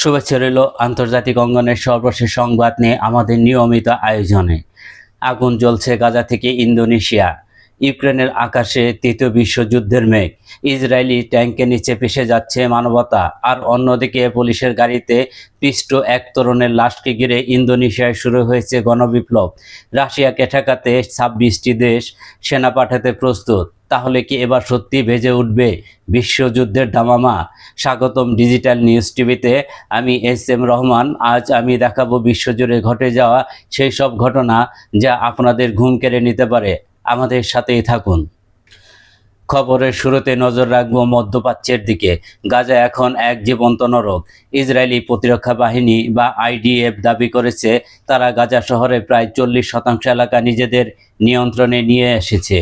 শুভেচ্ছা রইল আন্তর্জাতিক অঙ্গনের সর্বশেষ সংবাদ নিয়ে আমাদের নিয়মিত আয়োজনে। আগুন জ্বলছে গাজা থেকে ইন্দোনেশিয়া। ইউক্রেনের আকাশে তৃতীয় বিশ্বযুদ্ধের মেঘ। ইসরায়েলি ট্যাঙ্কের নিচে ভেসে যাচ্ছে মানবতা। আর অন্যদিকে পুলিশের গাড়িতে পিষ্ট এক তরুণের লাশকে ঘিরে ইন্দোনেশিয়ায় শুরু হয়েছে গণবিপ্লব। রাশিয়াকে ঠেকাতে ছাব্বিশটি দেশ সেনা পাঠাতে প্রস্তুত। তাহলে কি এবার সত্যি ভেজে উঠবে? বিশ্বযুদ্ধের দামামা। স্বাগতম ডিজিটাল নিউজ টিভিতে। আমি এস এম রহমান। আজ আমি দেখাবো বিশ্বজুড়ে ঘটে যাওয়া সেই সব ঘটনা যা আপনাদের ঘুম কেড়ে নিতে পারে। আমাদের সাথেই থাকুন। খবরের শুরুতে নজর রাখব মধ্যপ্রাচ্যের দিকে। গাজা এখন এক জীবন্ত নরক। ইসরায়েলি প্রতিরক্ষা বাহিনী বা আইডিএফ দাবি করেছে, তারা গাজা শহরে প্রায় চল্লিশ শতাংশ এলাকা নিজেদের নিয়ন্ত্রণে নিয়ে এসেছে।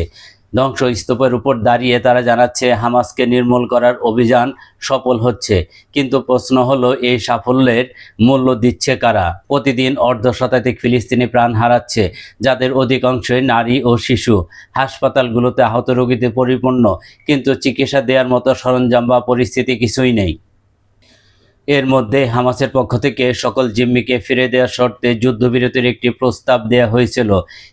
ধ্বংসস্তূপের উপর দাঁড়িয়ে তারা জানাচ্ছে, হামাসকে নির্মূল করার অভিযান সফল হচ্ছে। কিন্তু প্রশ্ন হলো, এই সাফল্যের মূল্য দিচ্ছে কারা? প্রতিদিন অর্ধ শতাধিক ফিলিস্তিনি প্রাণ হারাচ্ছে, যাদের অধিকাংশই নারী ও শিশু। হাসপাতালগুলোতে আহত রোগীতে পরিপূর্ণ, কিন্তু চিকিৎসা দেওয়ার মতো সরঞ্জাম বা পরিস্থিতি কিছুই নেই। এর মধ্যে হামাসের পক্ষ থেকে সকল জিম্মিকে ফিরে দেওয়ার শর্তে যুদ্ধবিরতির একটি প্রস্তাব দেওয়া হয়েছিল।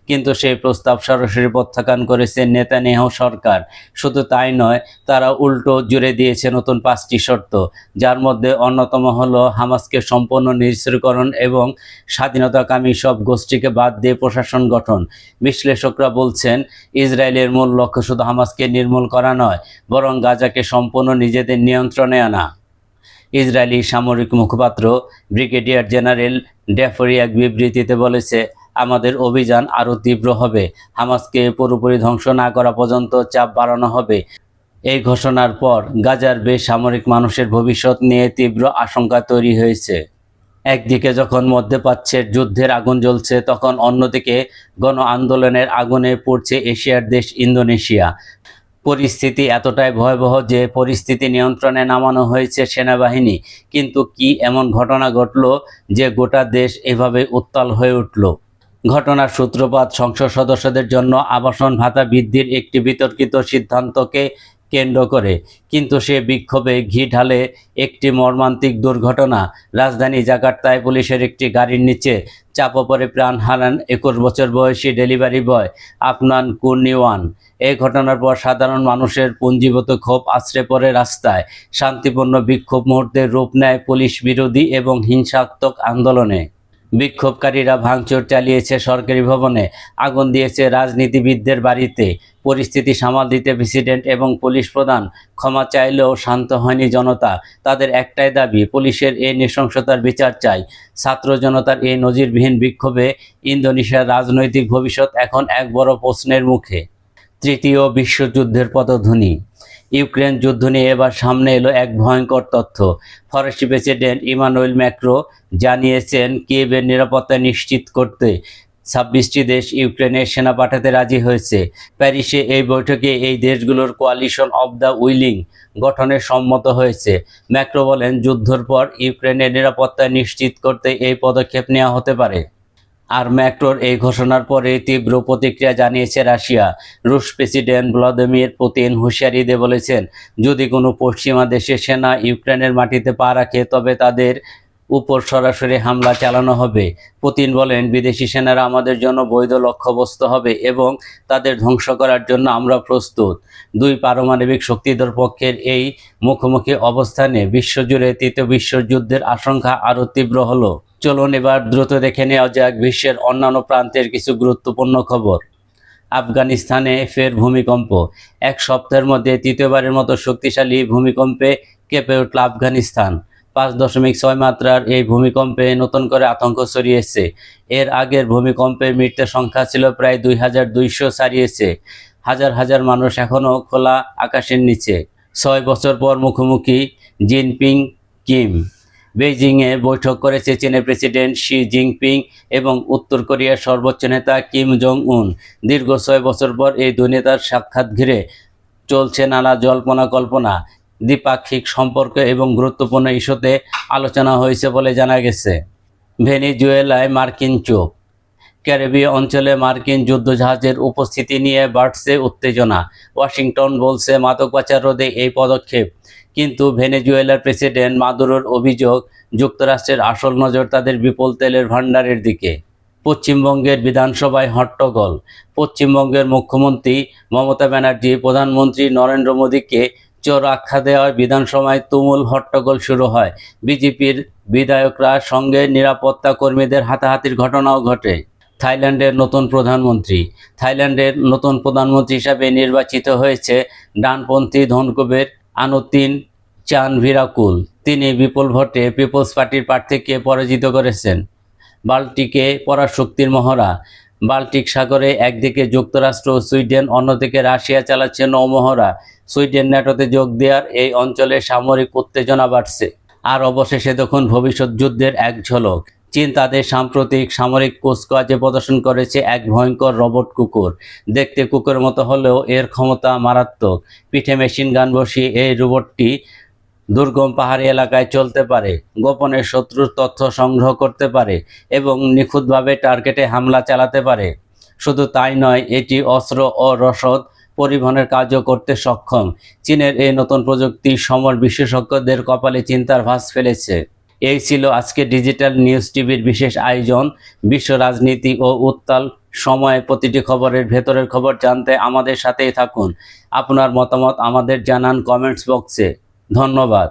কিন্তু সেই প্রস্তাব সরাসরি প্রত্যাখ্যান করেছে নেতানেহ সরকার। শুধু তাই নয়, তারা উল্টো জুড়ে দিয়েছে নতুন পাঁচটি শর্ত, যার মধ্যে অন্যতম হলো হামাসকে সম্পূর্ণ নিঃস্ত্রীকরণ এবং স্বাধীনতাকামী সব গোষ্ঠীকে বাদ দিয়ে প্রশাসন গঠন। বিশ্লেষকরা বলছেন, ইসরায়েলের মূল লক্ষ্য শুধু হামাসকে নির্মূল করা নয়, বরং গাজাকে সম্পূর্ণ নিজেদের নিয়ন্ত্রণে আনা। ইসরায়েলি সামরিক মুখপাত্র ব্রিগেডিয়ার জেনারেল ড্যাফরি এক বিবৃতিতে বলেছে, আমাদের অভিযান আরও তীব্র হবে। হামাসকে পুরোপুরি ধ্বংস না করা পর্যন্ত চাপ বাড়ানো হবে। এই ঘোষণার পর গাজার বেসামরিক মানুষের ভবিষ্যৎ নিয়ে তীব্র আশঙ্কা তৈরি হয়েছে। একদিকে যখন মধ্যপ্রাচ্যের যুদ্ধের আগুন জ্বলছে, তখন অন্যদিকে গণ আন্দোলনের আগুনে পড়ছে এশিয়ার দেশ ইন্দোনেশিয়া। পরিস্থিতি এতটাই ভয়াবহ যে পরিস্থিতি নিয়ন্ত্রণে নামানো হয়েছে সেনাবাহিনী। কিন্তু কি এমন ঘটনা ঘটল যে গোটা দেশ এভাবে উত্তাল হয়ে উঠল? ঘটনার সূত্রপাত সংসদ সদস্যদের জন্য আবাসন ভাতা বৃদ্ধির একটি বিতর্কিত সিদ্ধান্তকে কেন্দ্র করে। কিন্তু সে বিক্ষোভে ঘি ঢালে একটি মর্মান্তিক দুর্ঘটনা। রাজধানী জাকার্তায় পুলিশের একটি গাড়ির নিচে চাপা পড়ে প্রাণ হারান একুশ বছর বয়সী ডেলিভারি বয় আফনান কুর্নিওয়ান। এই ঘটনার পর সাধারণ মানুষের পুঞ্জীভূত ক্ষোভ আশ্রে পড়ে রাস্তায়। শান্তিপূর্ণ বিক্ষোভ মুহূর্তে রূপ নেয় পুলিশ বিরোধী এবং হিংসাত্মক আন্দোলনে। বিক্ষোভকারীরা ভাঙচুর চালিয়েছে সরকারি ভবনে, আগুন দিয়েছে রাজনীতিবিদদের বাড়িতে। পরিস্থিতি সামাল দিতে প্রেসিডেন্ট এবং পুলিশ প্রধান ক্ষমা চাইলেও শান্ত হয়নি জনতা। তাদের একটাই দাবি, পুলিশের এই নৃশংসতার বিচার চাই। ছাত্র জনতার এই নজিরবিহীন বিক্ষোভে ইন্দোনেশিয়ার রাজনৈতিক ভবিষ্যৎ এখন এক বড় প্রশ্নের মুখে। তৃতীয় বিশ্বযুদ্ধের পদধ্বনি ইউক্রেন যুদ্ধ নিয়ে এবার সামনে এলো এক ভয়ঙ্কর তথ্য। ফরাসি প্রেসিডেন্ট ইমানুয়েল ম্যাক্রো জানিয়েছেন কিয়েভের নিরাপত্তা নিশ্চিত করতে ছাব্বিশটি দেশ ইউক্রেনে সেনা পাঠাতে রাজি হয়েছে। প্যারিসে এই বৈঠকে এই দেশগুলোর কোয়ালিশন অব দ্য উইলিং গঠনে সম্মত হয়েছে। ম্যাক্রো বলেন, যুদ্ধের পর ইউক্রেনের নিরাপত্তা নিশ্চিত করতে এই পদক্ষেপ নেওয়া হতে পারে। আর ম্যাক্রোর এই ঘোষণার পরে তীব্র প্রতিক্রিয়া জানিয়েছে রাশিয়া। রুশ প্রেসিডেন্ট ভ্লাদিমির পুতিন হুঁশিয়ারি দিয়ে বলেছেন, যদি কোনো পশ্চিমা দেশের সেনা ইউক্রেনের মাটিতে পা রাখে, তবে তাদের উপর সরাসরি হামলা চালানো হবে। পুতিন বলেন, বিদেশি সেনারা আমাদের জন্য বৈধ লক্ষ্যবস্তু হবে এবং তাদের ধ্বংস করার জন্য আমরা প্রস্তুত। দুই পারমাণবিক শক্তিধর পক্ষের এই মুখোমুখি অবস্থানে বিশ্বজুড়ে তৃতীয় বিশ্বযুদ্ধের আশঙ্কা আরও তীব্র হলো। চলুন এবার দ্রুত দেখে নেওয়া যাক বিশ্বের অন্যান্য প্রান্তের কিছু গুরুত্বপূর্ণ খবর। আফগানিস্তানে ফের ভূমিকম্প। এক সপ্তাহের মধ্যে তৃতীয়বারের মতো শক্তিশালী ভূমিকম্পে কেঁপে উঠল আফগানিস্তান। পাঁচ দশমিক ছয় মাত্রার এই ভূমিকম্পে নতুন করে আতঙ্ক ছড়িয়েছে। এর আগের ভূমিকম্পের মৃত্যুর সংখ্যা ছিল প্রায় দুই হাজার দুইশো ছাড়িয়েছে। হাজার হাজার মানুষ এখনও খোলা আকাশের নিচে। ছয় বছর পর মুখোমুখি জিনপিং কিম। বেইজিংয়ে বৈঠক করেছে চীনের প্রেসিডেন্ট শি জিনপিং এবং উত্তর কোরিয়ার সর্বোচ্চ নেতা কিম জং উন দীর্ঘ ছয় বছর পর এই দুই নেতার সাক্ষাৎ ঘিরে চলছে নানা জল্পনা কল্পনা দ্বিপাক্ষিক সম্পর্ক এবং গুরুত্বপূর্ণ ইস্যুতে আলোচনা হয়েছে বলে জানা গেছে। ভেনিজুয়েলায় মার্কিন চোখ ক্যারিবীয় অঞ্চলে মার্কিন যুদ্ধজাহাজের উপস্থিতি নিয়ে বাড়ছে উত্তেজনা। ওয়াশিংটন বলছে মাদক পাচার রোধে এই পদক্ষেপ কিন্তু ভেনেজুয়েলার প্রেসিডেন্ট মাদুরোর অভিযোগ, যুক্তরাষ্ট্রের আসল নজর তাদের বিপুল তেলের ভাণ্ডারের দিকে। পশ্চিমবঙ্গের বিধানসভায় হট্টগোল। পশ্চিমবঙ্গের মুখ্যমন্ত্রী মমতা ব্যানার্জি, প্রধানমন্ত্রী নরেন্দ্র মোদীকে চোর আখ্যা দেওয়ায় বিধানসভায় তুমুল হট্টগোল শুরু হয়। বিজেপির বিধায়করা সঙ্গে নিরাপত্তা কর্মীদের হাতাহাতির ঘটনাও ঘটে। থাইল্যান্ডের নতুন প্রধানমন্ত্রী। থাইল্যান্ডের নতুন প্রধানমন্ত্রী হিসাবে নির্বাচিত হয়েছে ডানপন্থী ধনকুবের আনুতিন চান ভিরাকুল। তিনি বিপুল ভোটে পিপলস পার্টির প্রার্থীকে পরাজিত করেছেন। বাল্টিকে পরাশক্তির মহড়া। বাল্টিক সাগরে একদিকে যুক্তরাষ্ট্র সুইডেন, অন্যদিকে রাশিয়া চালাচ্ছে নৌমহড়া। সুইডেন ন্যাটোতে যোগ দেওয়ার এই অঞ্চলে সামরিক উত্তেজনা বাড়ছে। আর অবশেষে দেখুন ভবিষ্যৎ যুদ্ধের এক ঝলক। চীন তাদের সাম্প্রতিক সামরিক কুচকাওয়াজে প্রদর্শন করেছে এক ভয়ঙ্কর রোবট কুকুর। দেখতে কুকুরের মতো হলেও এর ক্ষমতা মারাত্মক। পিঠে মেশিন গান বসিয়ে এই রোবটটি দুর্গম পাহাড়ি এলাকায় চলতে পারে, গোপনে শত্রুর তথ্য সংগ্রহ করতে পারে এবং নিখুঁতভাবে টার্গেটে হামলা চালাতে পারে। শুধু তাই নয়, এটি অস্ত্র ও রসদ পরিবহনের কাজও করতে সক্ষম। চীনের এই নতুন প্রযুক্তি সমর বিশেষজ্ঞদের কপালে চিন্তার ভাস ফেলেছে। এই ছিল আজকে ডিজিটাল নিউজ টিভির বিশেষ আয়োজন। বিশ্ব রাজনীতি ও উত্তাল সময়ে প্রতিটি খবরের ভেতরের খবর জানতে আমাদের সাথেই থাকুন। আপনার মতামত আমাদের জানান কমেন্টস বক্সে। ধন্যবাদ।